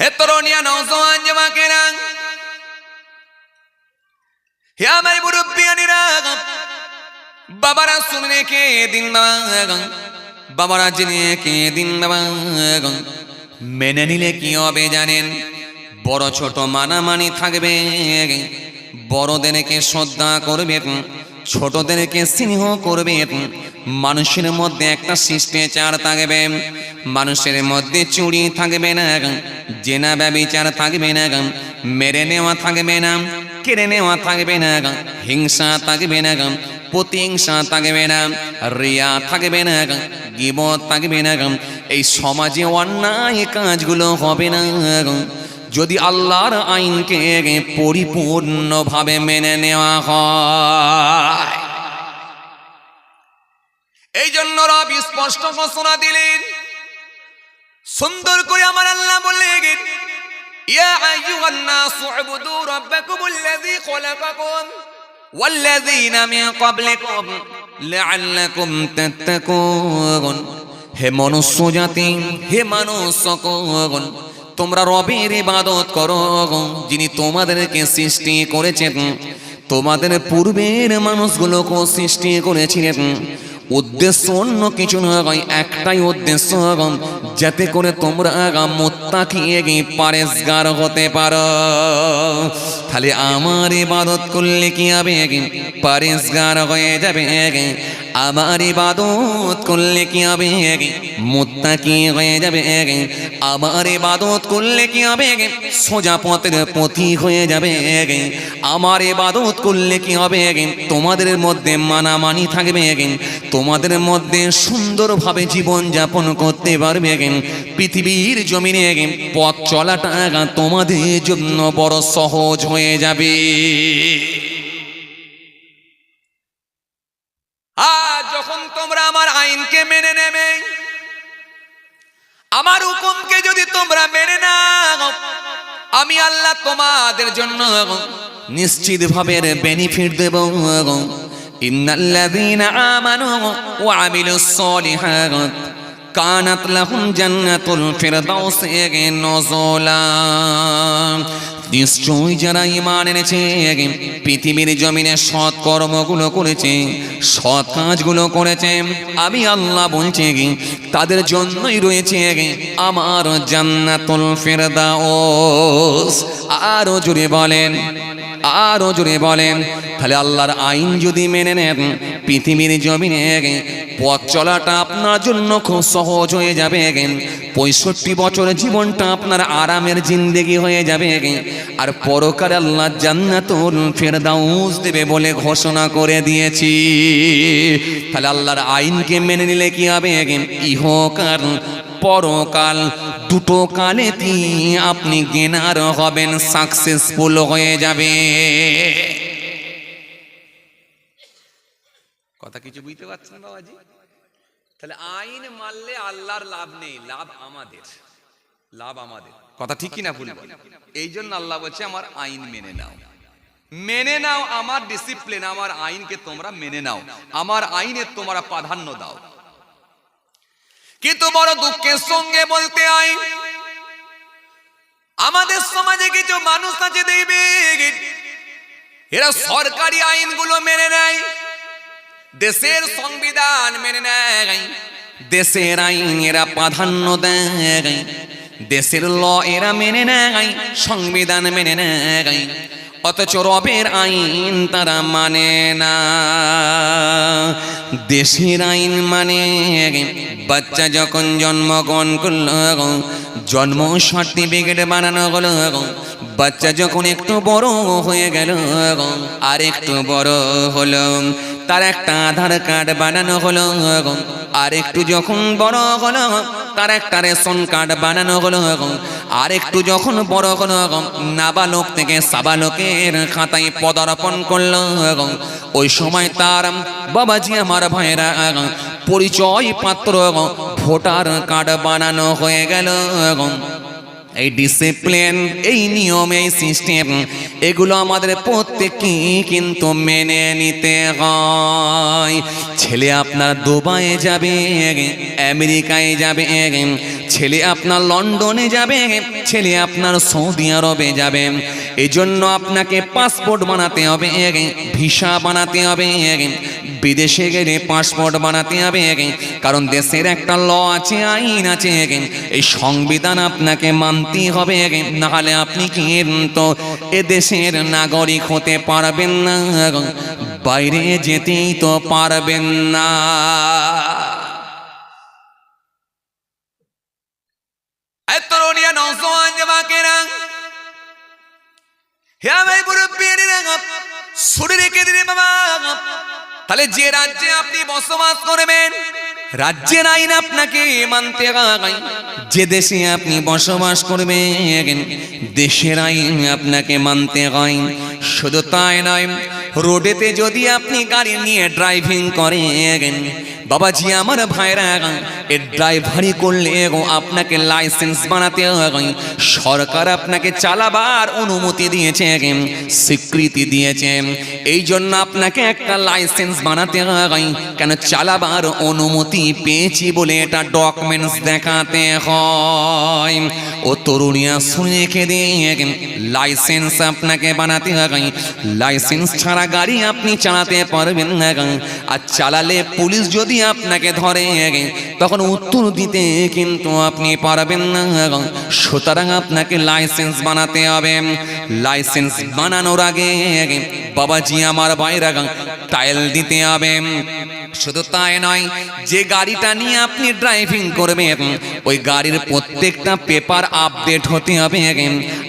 হে তরুণিয়া নৌজওয়ান জমাকেরা হে আমার মুরব্বিয়ানিরা বাবারা শুনে রেখে দিন বাবা বাবারা জেনে রেখে দিন বাবা মেনে নিলে কি হবে জানেন? বড় ছোট মানামানি থাকবে। বড়দেরকে শ্রদ্ধা করবে। ছোটদেরকে স্নেহ করবে। মানুষের মধ্যে একটা শিষ্টাচার থাকবে। মানুষের মধ্যে চুরি থাকবে না। জেনা ব্যবিচার থাকবে না। মেরে নেওয়া থাকবে না। কেড়ে নেওয়া থাকবে না। হিংসা থাকবে না। প্রতিহিংসা থাকবে না। রিয়া থাকবে না। গিবত থাকবে না। এই সমাজে অন্যায় কাজগুলো হবে না। যদি আল্লাহর আইনকে পরিপূর্ণভাবে মেনে নেওয়া হয় এই জন্য রব স্পষ্ট ঘোষণা দিলেন সুন্দর করে আমার আল্লাহ বললেন ইয়া আইয়ুহান নাসু উবুদু রাব্বাকুমুল্লাযী খলাকাকুম والذين من قبلكم لعلكم تتقون হে মনুষ্য জাতি হে মানুষগণ তোমরা রবের ইবাদত করো, যিনি তোমাদেরকে সৃষ্টি করেছেন। তোমাদের পূর্বের মানুষগুলোকে সৃষ্টি করেছিলেন। উদ্দেশ্য অন্য কিছু নয়, একটাই উদ্দেশ্য, যাতে করে তোমরা মোত্তাকি পারেসগার হতে পারো। তাহলে আমার ইবাদত করলে কি হবে? পারেসগার হয়ে যাবে। আমার ইবাদত করলে কি হবে? মোত্তাকি হয়ে যাবে। আমার ইবাদত করলে কি হবে? সোজা পথের পথি হয়ে যাবে। আমার ইবাদত করলে কি হবে? তোমাদের মধ্যে মানামানি থাকবে। তোমাদের মধ্যে সুন্দরভাবে জীবন যাপন করতে পারবে। পৃথিবীর জমিনে পথ চলাটা তোমাদের জন্য বড় সহজ হয়ে যাবে। আমার হুকুমকে যদি তোমরা মেনে নাও, আমি আল্লাহ তোমাদের জন্য নিশ্চিত ভাবে বেনিফিট দেব। ইন্নাল্লাযীনা আমানু ওয়া আমিলুস সলিহাত। কানাত লাহুম জান্নাতুল ফিরদাউস নজলা। নিশ্চয়ই যারা ইমান এনেছে, পৃথিবীর জমিনে সৎ কর্মগুলো করেছে, সৎ কাজগুলো করেছে, আমি আল্লাহ বলছি তাদের জন্যই রয়েছে আমার জান্নাতুল ফেরদাউস। আরও জুড়ে বলেন আরও জুড়ে বলেন, তাহলে আল্লাহর আইন যদি মেনে নেন, পৃথিবীর জমিনে পথ চলাটা আপনার জন্য খুব সহজ হয়ে যাবে। পঁয়ষট্টি বছরের জীবনটা আপনার আরামের জিন্দেগি হয়ে যাবে। আর পরকার আল্লাহ জান্নাতুল ফেরদাউস দেবে বলে ঘোষণা করে দিয়েছি। তাহলে আল্লাহর আইনকে মেনে নিলে কি হবে? ইহকার পরকাল দুটো কালেতে আপনি গেনার হবেন সাকসেসফুল হয়ে যাবে। কথা কিছু বুঝতে পারছেন বাবাজি? তাহলে আইন মানলে আল্লাহর লাভ নেই, লাভ আমাদের। লাভ আমাদের। কথা ঠিক কিনা ভুল এই জন্য আল্লাহ বলছে, আমার আইন মেনে নাও। মেনে নাও আমার ডিসিপ্লিন আমার আইনকে তোমরা মেনে নাও। আমার আইনের তোমরা প্রাধান্য দাও। কিন্তু বড় দুঃখের সঙ্গে বলতে আই আমাদের সমাজে কিছু মানুষ আছে দেখবে এরা সরকারি আইনগুলো মেনে নেয়, দেশের সংবিধান মেনে নেয়, দেশের আইন এরা প্রাধান্য দেয়, দেশের ল এরা মেনে নেয়, সংবিধান মেনে নেয় অথচ রবের আইন তারা মানে না। দেশের আইন মানে বাচ্চা যখন জন্মগ্রহণ করল, জন্ম সার্টিফিকেট বানানো হলো বাচ্চা যখন একটু বড় হয়ে গেল, আর একটু বড় হলো, তার একটা আধার কার্ড বানানো হলো, আর একটু যখন বড় হলো, তার একটা রেশন কার্ড বানানো হলো, আর একটু যখন বড় হলো, নাবালক থেকে সাবালকের খাতায় পদার্পণ করল, ওই সময় তার বাবাজি আমার ভাইরা পরিচয় পাত্র, ভোটার কার্ড বানানো হয়ে গেল এই ডিসিপ্লিন এই নিয়ম, এই সিস্টেম এগুলো আমাদের প্রত্যেককে কিন্তু মেনে নিতে হয়। ছেলে আপনার দুবাইয়ে যাবে, আমেরিকায় যাবে ছেলে আপনার লন্ডনে যাবে, ছেলে আপনার সৌদি আরবে যাবে। এই জন্য আপনাকে পাসপোর্ট বানাতে হবে ভিসা বানাতে হবে, বিদেশে গেলে পাসপোর্ট বানাতে হবে। কারণ দেশের একটা ল আছে, আইন আছে। এই সংবিধান আপনাকে মানতে হবে, নাহলে আপনি কিন্তু এ দেশের নাগরিক হতে পারবেন না, বাইরে যেতেই তো পারবেন না এই তরুণিয়া নৌজওয়ান জবাকেরা হে আমার মুরব্বীরা শুনে রেখে দিলে বাবা। তাহলে যে রাজ্যে আপনি বসবাস করবেন রাজ্যের আইন আপনাকে মানতে যে দেশে আপনি বসবাস করবেন দেশের আইন আপনাকে মানতে হয়। শুধু তাই নয়, রোডেতে যদি আপনি গাড়ি নিয়ে ড্রাইভিং করেন বাবাজি, আমার ভাইরা এ ড্রাইভারি করলে গো আপনাকে লাইসেন্স বানাতে হয় সরকার আপনাকে চালাবার অনুমতি দিয়েছে, স্বীকৃতি দিয়েছে। এই জন্য আপনাকে একটা লাইসেন্স বানাতে হয় কেন চালাবার অনুমতি পেয়েছি বলে এটা ডকুমেন্টস দেখাতে হয়। ও তরুণিয়া শুনে রেখে দিয়ে লাইসেন্স আপনাকে বানাতে হয় লাইসেন্স ছাড়া গাড়ি আপনি চালাতে পারবেন না আর চালালে পুলিশ যদি আপনাকে ধরে তখন উত্তর দিতে কিন্তু আপনি পারবেন না। সুতরাং আপনাকে লাইসেন্স বানাতে হবে। লাইসেন্স বানানোর আগে বাবাজি আমার বাইরা টাইল দিতে হবে। শুধু তাই নয়, যে গাড়িটা নিয়ে আপনি ড্রাইভিং করবেন, ওই গাড়ির প্রত্যেকটা পেপার আপডেট হতে হবে।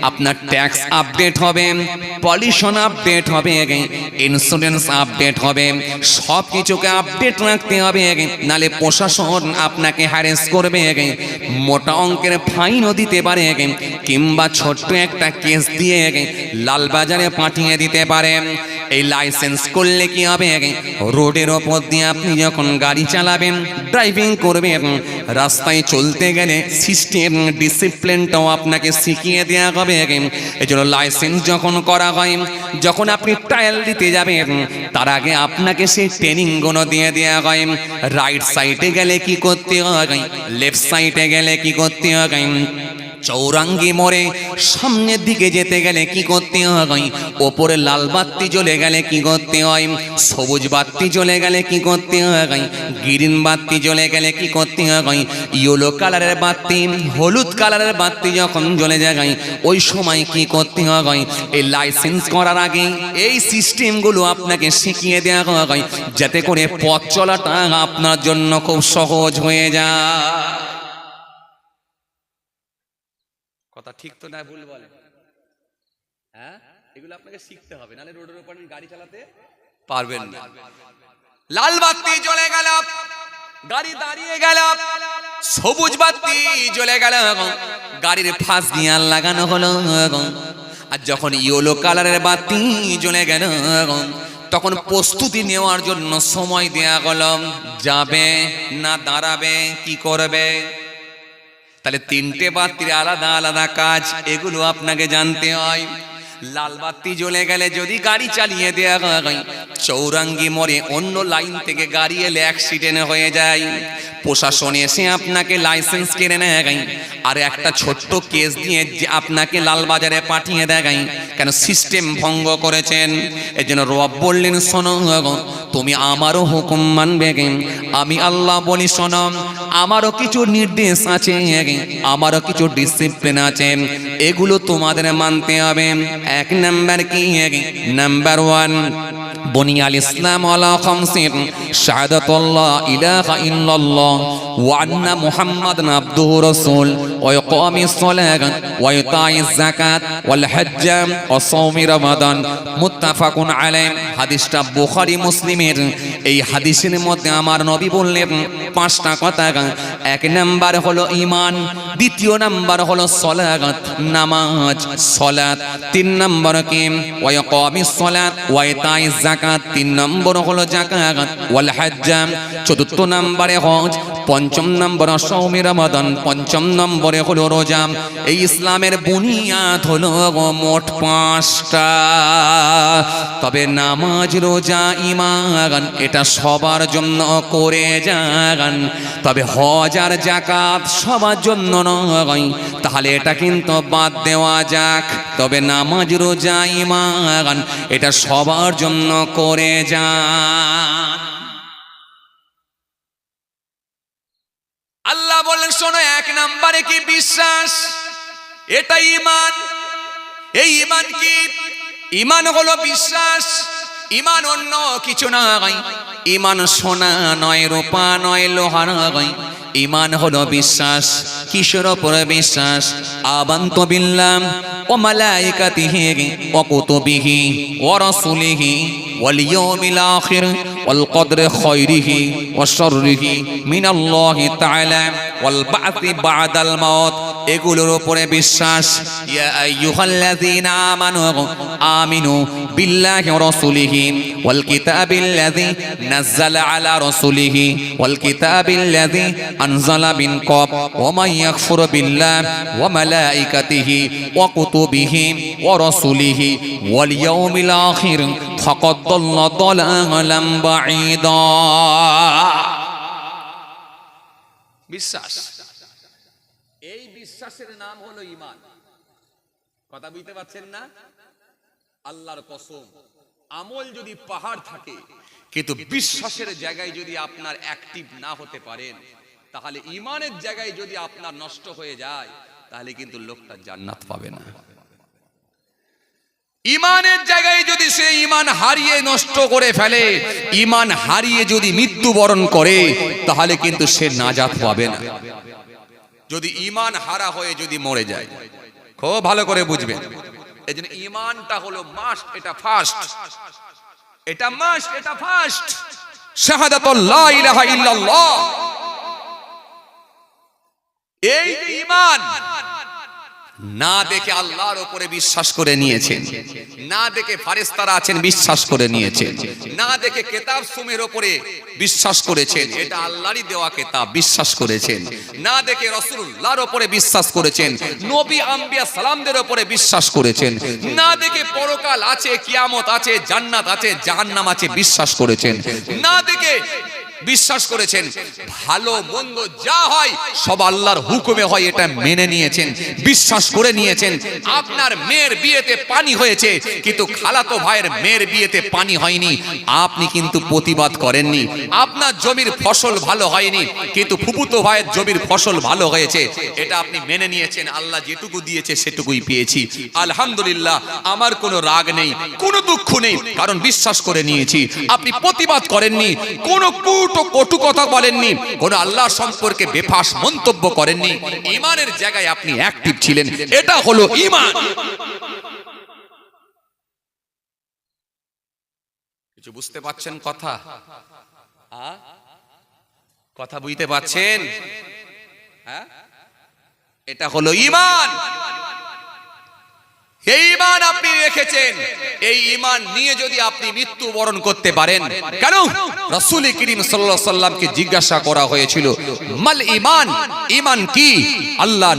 আপনার ট্যাক্স আপডেট হবে পলিউশন আপডেট হবে ইন্স্যুরেন্স আপডেট হবে সব কিছুকে আপডেট রাখতে হবে। নালে প্রশাসন আপনাকে হ্যারেস করবে। মোটা অঙ্কের ফাইনও দিতে পারে, কিংবা ছোট্ট একটা কেস দিয়ে লালবাজারে পাঠিয়ে দিতে পারে। এই লাইসেন্স করলে কি হবে? রোডের ওপর দিয়ে আপনি যখন গাড়ি চালাবেন ড্রাইভিং করবেন, রাস্তায় চলতে গেলে সিস্টেম ডিসিপ্লিনটাও আপনাকে শিখিয়ে দেওয়া হবে। এই জন্য লাইসেন্স যখন করা হয়, যখন আপনি ট্রায়াল দিতে যাবেন, তার আগে আপনাকে সেই ট্রেনিংগুলো দিয়ে দেওয়া হয়। রাইট সাইডে গেলে কি করতে হয়? লেফট সাইডে গেলে কি করতে হয়? চৌরাঙ্গি মোড়ে সামনের দিকে যেতে গেলে কি করতে হয়? ওপরে লাল বাতি জ্বলে গেলে কি করতে হয়? সবুজ বাতি জ্বলে গেলে কি করতে হয়? গ্রিন বাতি জ্বলে গেলে কি করতে হয়? ইয়েলো কালারের বাতি, হলুদ কালারের বাতি যখন জ্বলে যায়, ওই সময় কি করতে হয়? এই লাইসেন্স করার আগে এই সিস্টেমগুলো আপনাকে শিখিয়ে দেওয়া হয়, যাতে করে পথ চলাটা আপনার জন্য খুব সহজ হয়ে যায় কথা ঠিক তো না ভুল বলে। হ্যাঁ? এগুলো আপনাকে শিখতে হবে নালে রোডের উপর গাড়ি চালাতে পারবেন না। লাল বাতি জ্বলে গেল গাড়ি দাঁড়িয়ে গেল সবুজ বাতি জ্বলে গেল গাড়ির ফাঁস দিয়ে লাগানো হলো আর যখন ইয়েলো কালারের বাতি জ্বলে গেল তখন প্রস্তুতি নেওয়ার জন্য সময় দেয়া গেল যাবে না দাঁড়াবে কি করবে? তাহলে তিনটে বাতির আলাদা আলাদা কাজ এগুলো আপনাকে জানতে হয়। লাল বাতি জ্বলে গেলে যদি গাড়ি চালিয়ে দেওয়া হয়, চৌরাঙ্গি মরে অন্য লাইন থেকে গাড়ি এলে অ্যাক্সিডেন্ট হয়ে যায়। প্রশাসন এসে আপনাকে লাইসেন্স কেড়ে নেয়। আর একটা ছোট্ট কেস দিয়ে যে আপনাকে লালবাজারে পাঠিয়ে দেয়। কেন সিস্টেম ভঙ্গ করেছেন? এই জন্য রব বললেন, শোনো তুমি আমারও হুকুম মানবে। আমি আল্লাহ বলি, শোনো, আমারও কিছু নির্দেশ আছে। আমারও কিছু ডিসিপ্লিন আছে। এগুলো তোমাদের মানতে হবে। এক নাম্বার কি? এক নাম্বার ওয়ান। বনিয়াল ইসলাম আলা খামসিন, শাহাদাতুল্লাহ ইলাহা ইল্লাল্লাহ, ওয়া আন্না মুহাম্মাদান আবদুহু রাসূল, ওয়া ইকামিস সালাত ওয়া ইতাইজ যাকাত, ওয়াল হজ্জ, ওয়া সাওমি রমাদান। মুত্তাফাকুন আলাইহি, হাদিসটা বুখারী মুসলিমের। এই হাদিসের মধ্যে আমার নবী বললেন, পাঁচটা কথা, এক নাম্বার হলো ঈমান, দ্বিতীয় নাম্বার হলো সলাত নামাজ সলাত তিন নাম্বার কি, ওয়া ইকামিস সালাত ওয়া ইতাইজ যাকাত। জাকাত, তিন নম্বর হলো জাকাত, ওয়াল হাজ্জাম, চতুর্থ নম্বরে হজ, পঞ্চম নম্বর সৌমি রমাদান, পঞ্চম নম্বরে হলো রোজা। এই ইসলামের বুনিয়াদ হলো মোট পাঁচটা। তবে নামাজ, রোজা ইমান এটা সবার জন্য করে যান তবে হজ আর জাকাত সবার জন্য নয়, তাহলে এটা কিন্তু বাদ দেওয়া যাক। তবে নামাজ, রোজা ইমান এটা সবার জন্য করে যান আল্লাহ বলেন, শোনো, এক নম্বরে কি বিশ্বাস? এটা ইমান এই ইমান কি? ইমান হলো বিশ্বাস। ইমান অন্য কিছু নয় ইমান সোনা নয়, রূপা নয়, লোহা নয় ইমান হলো বিশ্বাস, কিসের ওপরে বিশ্বাস? আবান্ত বিল্লাম ও মালাইকাতিহি ও কুতুবিহি ও রাসূলিহি ওয়াল ইয়াউমিল আখির ওয়াল কদরি খায়রিহি ওয়া শাররিহি মিনাল্লাহি তাআলা ওয়াল বা'থি বা'দাল মাউত। এগুলোর উপরে বিশ্বাস। ইয়া আইয়ুহাল্লাযীনা আমানু, আমিনু বিল্লাহি ওয়া রাসূলিহি ওয়াল কিতাবিল্লাযী নাযালা আলা রাসূলিহি ওয়াল কিতাবিল্লাযী আনজালা মিন ক্বাব ওয়া মান ইয়াকফুর বিল্লাহ ওয়া মালাইকাতিহি ওয়া কুতুবিহি ওয়া রাসূলিহি ওয়াল ইয়াউমিল আখির, ফাকাদ দাল্লা দালালাম বাঈদা। বিশ্বাস। বিশ্বাসের নাম হলো ইমান কথা বুঝতে পারছেন না? আল্লাহর কসম, আমল যদি পাহাড় থাকে, কিন্তু বিশ্বাসের জায়গায় যদি আপনার অ্যাক্টিভ না হতে পারেন, তাহলে ইমানের জায়গায় যদি আপনার নষ্ট হয়ে যায়, তাহলে কিন্তু লোকটা জান্নাত পাবে না। ইমানের জায়গায় যদি সে ইমান হারিয়ে নষ্ট করে ফেলে ইমান হারিয়ে যদি মৃত্যুবরণ করে, তাহলে কিন্তু সে নাজাত পাবে না। যদি ইমান হারা হয়ে যদি মরে যায়। খুব ভালো করে বুঝবেন। এই জন্য ইমানটা হলো মাস্ট এটা ফার্স্ট এটা মাস্ট এটা ফার্স্ট শাহাদাতুল্লাহ ইলাহা ইল্লাল্লাহ। এই ইমান না দেখে আল্লাহর উপরে বিশ্বাস করে নিয়েছেন। না দেখে ফারেস্তারা আছেন, বিশ্বাস করে নিয়েছেন। না দেখে কেতাব সুমের উপরে বিশ্বাস করেছেন। এটা আল্লাহরই দেওয়া কেতাব, বিশ্বাস করেছেন। না দেখে রসুল্লাহর উপরে বিশ্বাস করেছেন। নবী আম্বিয়া সালামদের উপরে বিশ্বাস করেছেন। না দেখে পরকাল আছে, কিয়ামত আছে, জান্নাত আছে, জাহান্নাম আছে, বিশ্বাস করেছেন। না দেখে বিশ্বাস করেছেন, ভালো, মন্দ যা হয়, সব আল্লাহর হুকুমে হয়, এটা মেনে নিয়েছেন, বিশ্বাস করে নিয়েছেন। আপনার মেয়ের বিয়েতে পানি হয়েছে, কিন্তু খালাতো ভাইয়ের মেয়ের বিয়েতে পানি হয়নি। আপনি কিন্তু প্রতিবাদ করেননি। আপনার জমির ফসল ভালো হয়নি, কিন্তু ফুপুতো ভাইয়ের জমির ফসল ভালো হয়েছে। এটা আপনি মেনে নিয়েছেন, আল্লাহ যেটুকু দিয়েছে, সেটুকুই পেয়েছি। আলহামদুলিল্লাহ, আমার কোনো রাগ নেই, কোনো দুঃখ নেই, কারণ বিশ্বাস করে নিয়েছি। আপনি প্রতিবাদ করেননি, কোনো কুট কটু কথা বলেননি, কোনো আল্লাহ সম্পর্কে বেফাস মন্তব্য করেননি ইমানের জায়গায় আপনি অ্যাক্টিভ ছিলেন, এটা হলো ইমান কিছু বুঝতে পাচ্ছেন কথা? কথা বুঝতে পাচ্ছেন হ্যাঁ? এটা হলো ইমান ইমান আপনি রেখেছেন। এই ইমান নিয়ে যদি আপনি করতে পারেন, কেন? করিম আলাইহি সাল্লামকে জিজ্ঞাসা করা হয়েছিল, মাল ইমান ইমান কি? আল্লাহ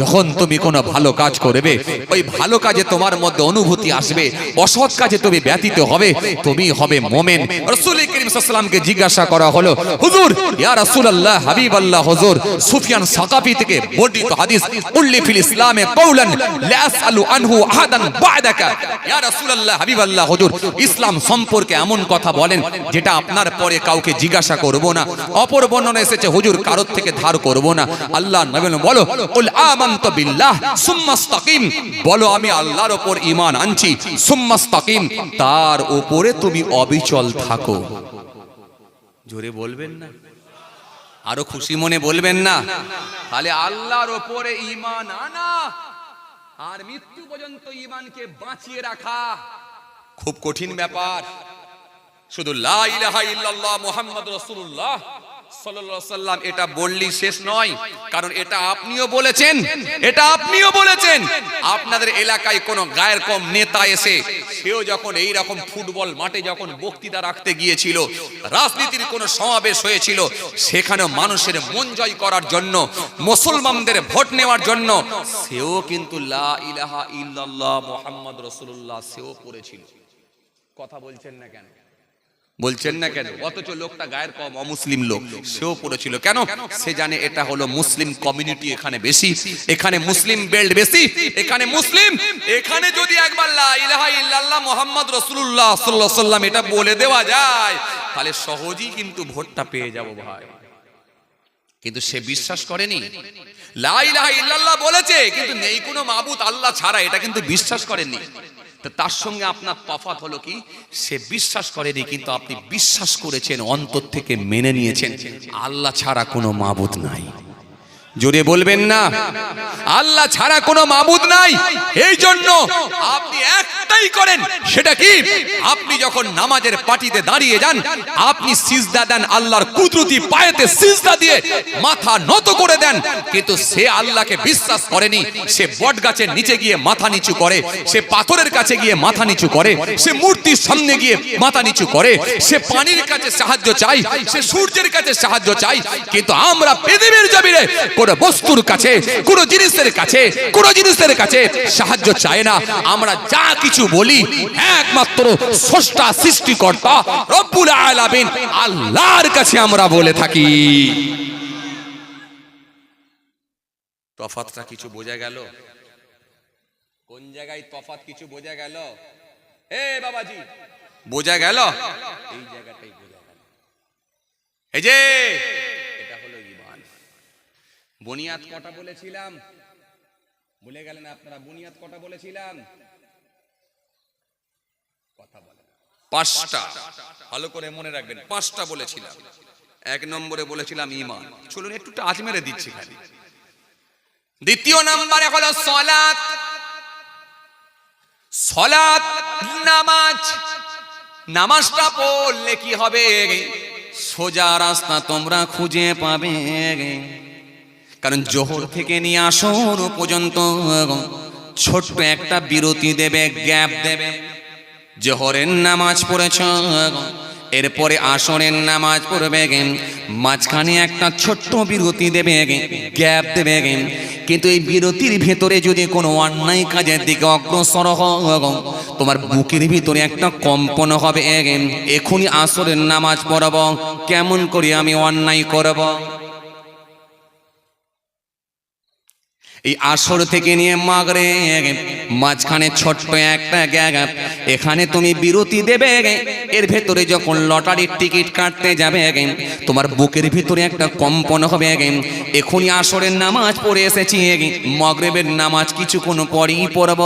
যখন তুমি কোনো ভালো কাজ করবে, ওই ভালো কাজে তোমার মধ্যে অনুভূতি আসবে অসৎ কাজে তুমি ব্যতীত হবে, তুমি হবে মোমেন। রসুল করিম আলাইহি জিজ্ঞাসা করা হলো, হুজুর, ইয়া রাসূলুল্লাহ, হাবিবাল্লাহ, হুজুর, সুফিয়ান সাকাফি থেকে বর্ণিত হাদিস, উল্লি ফিল ইসলামে কওলান, লা আসআলু আনহু আহাদান বা'দাকা। ইয়া রাসূলুল্লাহ, হাবিবাল্লাহ, হুজুর, ইসলাম সম্পর্কে এমন কথা বলেন, যেটা আপনার পরে কাউকে জিজ্ঞাসা করব না। অপর বর্ণনা এসেছে, হুজুর, কারোর থেকে ধার করব না। আল্লাহ নবী বলো, কুল আমানতু বিল্লাহ, সুম্মা ইসতাকিম বলো, আমি আল্লাহর উপর ঈমান আনছি, সুম্মা ইসতাকিম তার উপরে তুমি অবিচল থাকো। জোরে বলবেন না। আরও খুশি মনে বলবেন না। তাহলে আল্লাহর ওপরে ইমান আনা আর মৃত্যু পর্যন্ত ইমানকে বাঁচিয়ে রাখা খুব কঠিন ব্যাপার। শুধু লাহ মোহাম্মদ রসুল্লাহ সাল্লাম এটা বললি শেষ নয়, কারণ এটা আপনিও বলেছেন, এটা আপনিও বলেছেন। আপনাদের এলাকায় গায়ের কম নেতা এসে, সেও যখন এই রকম ফুটবল মাঠে যখন বক্তৃতা রাখতে গিয়েছিল, রাজনীতির কোনো সমাবেশ হয়েছিল সেখানে মানুষের মন জয় করার জন্য, মুসলমানদের ভোট নেওয়ার জন্য, সেও কিন্তু লা ইলাহা মুহাম্মদ রাসূলুল্লাহ সেও পড়েছিল। কথা বলছেন না কেন? বলছেন না কেন? অথচ লোকটা গায়ের কম অমুসলিম লোক। সেও পড়েছিল। কেন? সে জানে এটা হলো মুসলিম কমিউনিটি এখানে বেশি। এখানে মুসলিম বেল্ট বেশি। এখানে মুসলিম। এখানে যদি একবার লা ইলাহা ইল্লাল্লাহ সাল্লাম এটা বলে দেওয়া যায়, তাহলে সহজেই কিন্তু ভোটটা পেয়ে যাব ভাই। কিন্তু সে বিশ্বাস করেনি। লা ইলাহা বলেছে, কিন্তু নেই কোনো মাবুদ আল্লাহ ছাড়া এটা কিন্তু বিশ্বাস করেনি তো তার সঙ্গে আপনার তফাত হলো কি? সে বিশ্বাস করেনি, কিন্তু আপনি বিশ্বাস করেছেন, অন্তর থেকে মেনে নিয়েছেন। আল্লাহ ছাড়া কোনো মাবুদ নাই। জোরে বলবেন না। আল্লাহ ছাড়া কোনো মাবুদ নাই। এই জন্য আপনি একটাই করেন, সেটা কি? আপনি যখন নামাজের পাটিতে দাঁড়িয়ে যান, আপনি সিজদা দেন আল্লাহর কুদরতি পায়েতে সিজদা দিয়ে মাথা নত করে দেন। কিন্তু সে আল্লাহকে বিশ্বাস করেনি। সে বট গাছের নিচে গিয়ে মাথা নিচু করে, সে পাথরের কাছে গিয়ে মাথা নিচু করে, সে মূর্তির সামনে গিয়ে মাথা নিচু করে, সে পানির কাছে সাহায্য চাই, সে সূর্যের কাছে সাহায্য চাই। কিন্তু আমরা পৃথিবীর জমিনে কোন বস্তুর কাছে, কোন জিনিসের কাছে, কোন জিনিসের কাছে সাহায্য চাই না। আমরা যা কিছু বলি, একমাত্র স্রষ্টা সৃষ্টিকর্তা রব্বুল আলামিন আল্লাহর কাছে আমরা বলে থাকি। তফাতটা কিছু বোঝা গেল? কোন জায়গায় তফাত কিছু বোঝা গেল? এ বাবাজি, বোঝা গেল? এই জায়গাটাই বোঝা গেল। এই যে বুনিয়াদ কটা বলেছিলাম? ভুলে গেলেন আপনারা, বুনিয়াদ কটা বলেছিলাম? কথা বলেন। পাঁচটা। ভালো করে মনে রাখবেন, পাঁচটা বলেছিলাম। এক নম্বরে বলেছিলাম ইমান চলুন, একটু টাচ মেরে দিচ্ছি খালি। দ্বিতীয় নম্বরে হলো সলাত সলাত নামাজ। নামাজটা পড়লে কি হবে? সোজা রাস্তা তোমরা খুঁজে পাবে। কারণ জোহর থেকে নিয়ে আসর পর্যন্ত ছোট্ট একটা বিরতি দেবে গ্যাপ দেবে। জোহরের নামাজ পড়েছ এরপরে আসরের নামাজ পড়বে গে মাঝখানে একটা ছোট্ট বিরতি দেবে গ্যাপ দেবে। গে কিন্তু এই বিরতির ভেতরে যদি কোনো অন্যায় কাজের দিকে অগ্রসর তোমার বুকের ভিতরে একটা কম্পন হবে। এখনই আসরের নামাজ পড়ব কেমন করে আমি অন্যায় করব? এই আসর থেকে নিয়ে মাগরে মাঝখানে ছোট্ট একটা গ্যাগ। এখানে তুমি বিরতি দেবে। এর ভেতরে যখন লটারির টিকিট কাটতে যাবে, তোমার বুকের ভিতরে একটা কম্পন হবে। এখনই আসরের নামাজ পড়ে এসেছি। মগরেবের নামাজ কিছুক্ষণ পরেই পড়ব।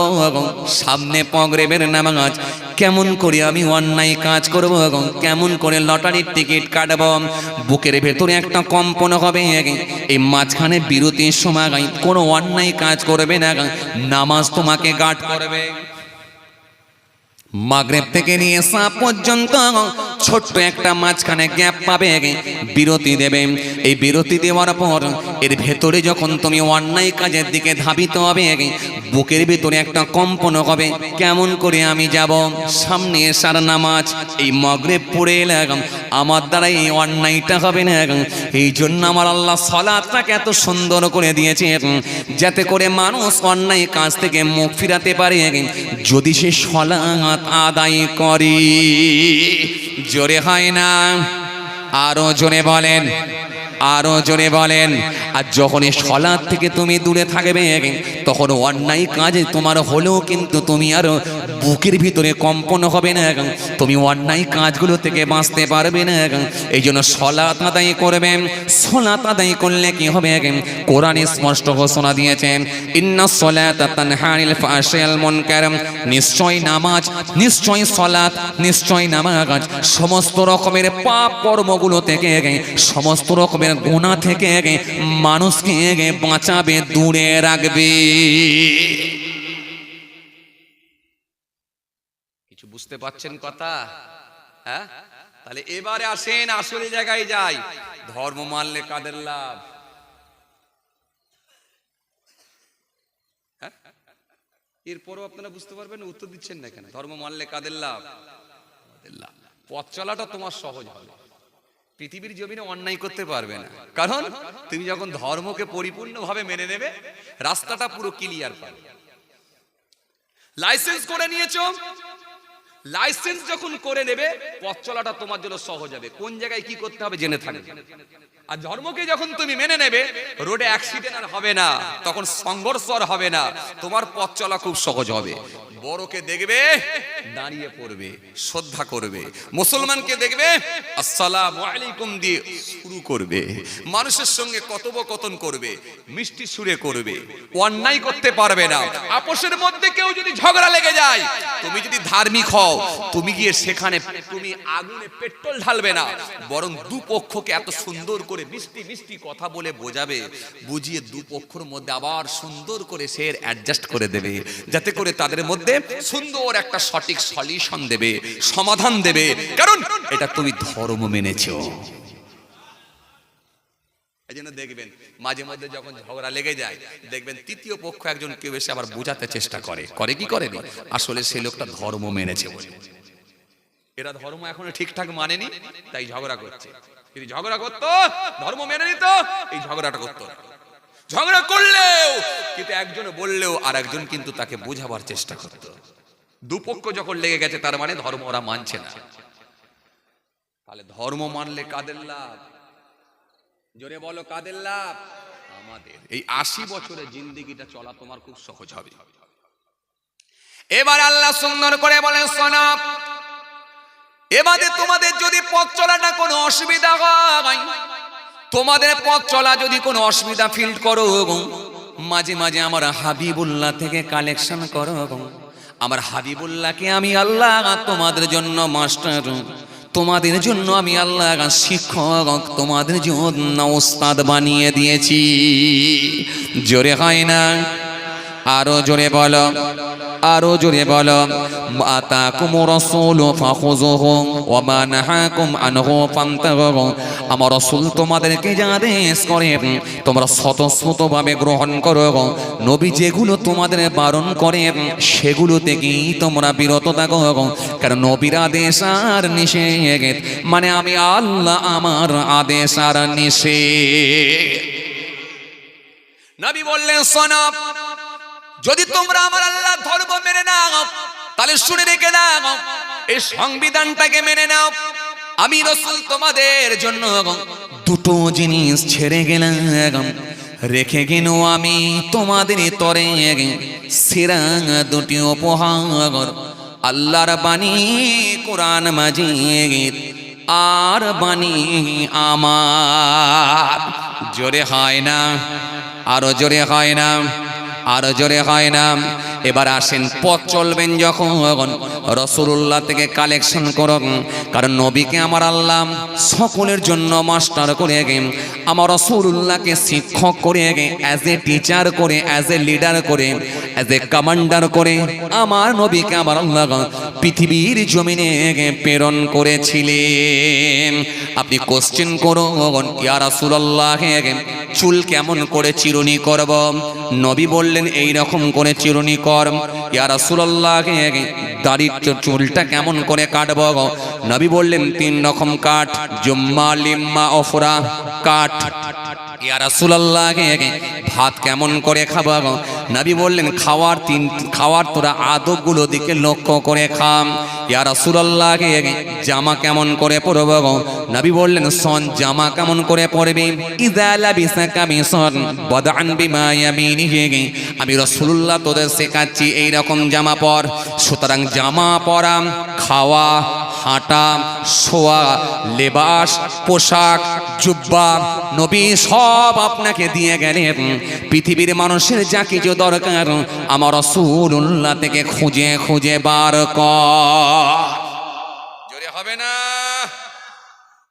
সামনে মগরেবের নামাজ। কেমন করে আমি অন্যায় কাজ করব? কেমন করে লটারির টিকিট কাটব? বুকের ভেতরে একটা কম্পন হবে। এই মাঝখানে বিরতির সময় কোনো অন্যায় কাজ করবে না নামাজ তোমাকে গার্ড করবে। মাগরেব থেকে নিয়ে সা পর্যন্ত ছোট্ট একটা মাঝখানে গ্যাপ পাবে। বিরতি দেবে। এই বিরতি দেওয়ার পর এর ভেতরে যখন তুমি অন্যায় কাজের দিকে ধাবিত হবে, বুকের ভিতরে একটা কম্পন হবে। কেমন করে আমি যাব? সামনে সার নামাজ, এই মগরে পড়ে এলাম। আমার দ্বারা এই অন্যায়টা হবে না। এই জন্য আমার আল্লাহ সলাৎটাকে এত সুন্দর করে দিয়েছে যাতে করে মানুষ অন্যায় কাজ থেকে মুখ ফিরাতে পারে। যদি সে সলাৎ আদায় করি জোরে হয় না। আরও জোরে বলেন, আরও জোরে বলেন। আর যখন এই থেকে তুমি দূরে থাকবে, তখন অন্যায় কাজে তোমার হলেও কিন্তু তুমি আরও বুকের ভিতরে কম্পন হবে না তুমি অন্যায় কাজগুলো থেকে বাঁচতে পারবে না এই জন্য সলাত আদায় করবে। সলাত আদায় করলে কি হবে কোরআনে স্পষ্ট ঘোষণা দিয়েছেন, ইন্না সলাত তানহানিল ফাশিয়াল মুনকার। নিশ্চয় নামাজ, নিশ্চয় সলাত নিশ্চয় নামাজ। সমস্ত রকমের পাপ কর্মগুলো থেকে সমস্ত রকমের গোনা থেকে মানুষকে বাঁচাবে, দূরে রাখবে। বুঝতে পারছেন কথা? হ্যাঁ? তাহলে এবারে আসেন, আসলে জায়গায় যাই। ধর্ম মানলে কাদের লাভ? হ্যাঁ? এরপরও আপনারা বুঝতে পারবেন, উত্তর দিচ্ছেন না কেন? ধর্ম মানলে কাদের লাভ। পথ চলাটা তোমার সহজ হবে। পৃথিবীর জমিনে অন্যায় করতে পারবে না। কারণ তুমি যখন ধর্মকে পরিপূর্ণভাবে মেনে নেবে, রাস্তাটা পুরো ক্লিয়ার পাবে। লাইসেন্স করে নিয়েছো লাইসেন্স যখন করে নেবে, পথ চলাটা তোমার জন্য সহজ হবে। কোন জায়গায় কি করতে হবে জেনে থাকবে। আর ধর্মকে যখন তুমি মেনে নেবে রোডে অ্যাক্সিডেন্ট আর হবে না, তখন সংঘর্ষ আর হবে না, তোমার পথ চলা খুব সহজ হবে। বড়কে দেখবে, দাঁড়িয়ে পড়বে, শ্রদ্ধা করবে। মুসলমানকে দেখবে, আসসালামু আলাইকুম দিয়ে শুরু করবে। মানুষের সঙ্গে কথোপকথন করবে, মিষ্টি সুরে করবে। অন্যায় করতে পারবে না। আপোষের মধ্যে কেউ যদি ঝগড়া লেগে যায়, তুমি যদি ধার্মিক হও তুমি গিয়ে সেখানে, তুমি আগুনে পেট্রোল ঢালবে না। বরং দুপক্ষকে এত সুন্দর করে মিষ্টি মিষ্টি কথা বলে বোঝাবে, বুঝিয়ে দুপক্ষর মধ্যে আবার সুন্দর করে সে অ্যাডজাস্ট করে দেবে। যাতে করে তাদের মধ্যে সুন্দর একটা সঠিক সলিউশন দেবে, সমাধান দেবে। কারণ এটা তুমি ধর্ম মেনেছো। এই জন্য দেখবেন মাঝে মধ্যে যখন ঝগড়া লেগে যায়, দেখবেন তৃতীয় পক্ষ একজন কেউ এসে আবার বোঝাতে চেষ্টা করে। করে কি করে আসলে সে লোকটা ধর্ম মেনেছে এরা ধর্ম এখনও ঠিকঠাক মানেনি, তাই ঝগড়া করছে। যদি ঝগড়া করতো, ধর্ম মেনে নিত, এই ঝগড়াটা করতো ঝগড়া করলেও, কিন্তু একজন বললেও আর একজন কিন্তু তাকে বোঝাবার চেষ্টা করত। দুপক্ষ যখন লেগে গেছে, তার মানে ধর্ম ওরা মানছে না। তাহলে ধর্ম মানলে কাদের লাভ? জোরে বলো, কাদের লাভ? আমাদের। এই আশি বছরের জিন্দিগিটা চলা তোমার খুব সহজ হবে। এবার আল্লাহ সুন্দর করে বলেন সনাব এবারে তোমাদের যদি পথ চলাটা কোনো অসুবিধা হয়, তোমাদের পথ চলা যদি কোনো অসুবিধা ফিল করো, মাঝে মাঝে আমার হাবিবুল্লাহ থেকে কালেকশন করো, আমার হাবিবুল্লাহকে আমি আল্লাহ তোমাদের জন্য মাস্টার। তোমাদের জন্য আমি আল্লাহ শিক্ষক তোমাদের জন্য ওস্তাদ বানিয়ে দিয়েছি। জোরে হয় না? আরও জোরে বলো, আরও জোরে বলো, আতাকুম রাসূল ফাখুযুহু ওয়া মা নাহাকুম আনহু ফান্তাহু আমার রাসূল তোমাদেরকে যা আদেশ করে তোমরা স্বতঃস্ফূর্তভাবে গ্রহণ করো। নবী যেগুলো তোমাদের বারণ করে সেগুলো থেকেই তোমরা বিরত থাকো। কারণ নবীর আদেশ আর নিষেধ মানে আমি আল্লাহ আমার আদেশ আর নিষেধ। নবী বললেন সনব যদি তোমরা আমার আল্লাহ ধর্ম মেনে নাও, তাহলে শুনে রেখে নাও, এই সংবিধানটাকে মেনে নাও। আমি রসুল তোমাদের জন্য দুটো জিনিস ছেড়ে গেলাম। রেখে গেল আমি তোমাদের তরে সেরা দুটি উপহার। আল্লাহর বাণী কোরআন মাজিদ, আর বাণী আমার। জোরে হয় না, আরও জোরে হয় না। আরও জোরে হয় না। এবার আসেন, পথ চলবেন যখন? রসুল্লাহ থেকে কালেকশন করুন। কারণ নবীকে আমার আল্লাহ সকলের জন্য মাস্টার করে গে আমার রসুল্লাহকে শিক্ষক করে গে অ্যাজ এ টিচার করে অ্যাজ এ লিডার করে অ্যাজ এ কমান্ডার করে। আমার নবীকে আমার আল্লাহ পৃথিবীর জমিনে প্রেরণ করেছিলেন। আপনি কোশ্চেন করুন, ইয়া রাসূলুল্লাহ চুল কেমন করে চিরুনি করব? নবী বললেন এই রকম করে চিরুনি কর। ইয়া রাসূলুল্লাহ দাড়ির চু- চুলটা কেমন করে কাটব? নবী বললেন, তিন রকম কাঠ, জুম্মা, লিম্মা অফরা কাট ইয়া রাসূলুল্লাহ, ভাত কেমন করে খাব? নবী বললেন, খাওয়ার তিন, খাওয়ার তোরা আদবগুলো দিকে লক্ষ্য করে খাম ইয়া রাসূলুল্লাহ, জামা কেমন করে পরব? নবী বললেন সন জামা কেমন করে পরবি ইযা লাবিসা কামিসন বদআন বিমা ইয়ামিনিহি আমি রাসূলুল্লাহ তোদের শেখাচ্ছি এই রকম জামা পর সুতরাং জামা পরা, খাওয়া, হাঁটা, শোয়া, লেবাস, পোশাক, জুব্বা, নবী সব আপনাকে দিয়ে গেলেন। পৃথিবীর মানুষের যা কিছু দরকার, আমার রসুল্লাহ থেকে খুঁজে খুঁজে বার কর। জোরে হবে না?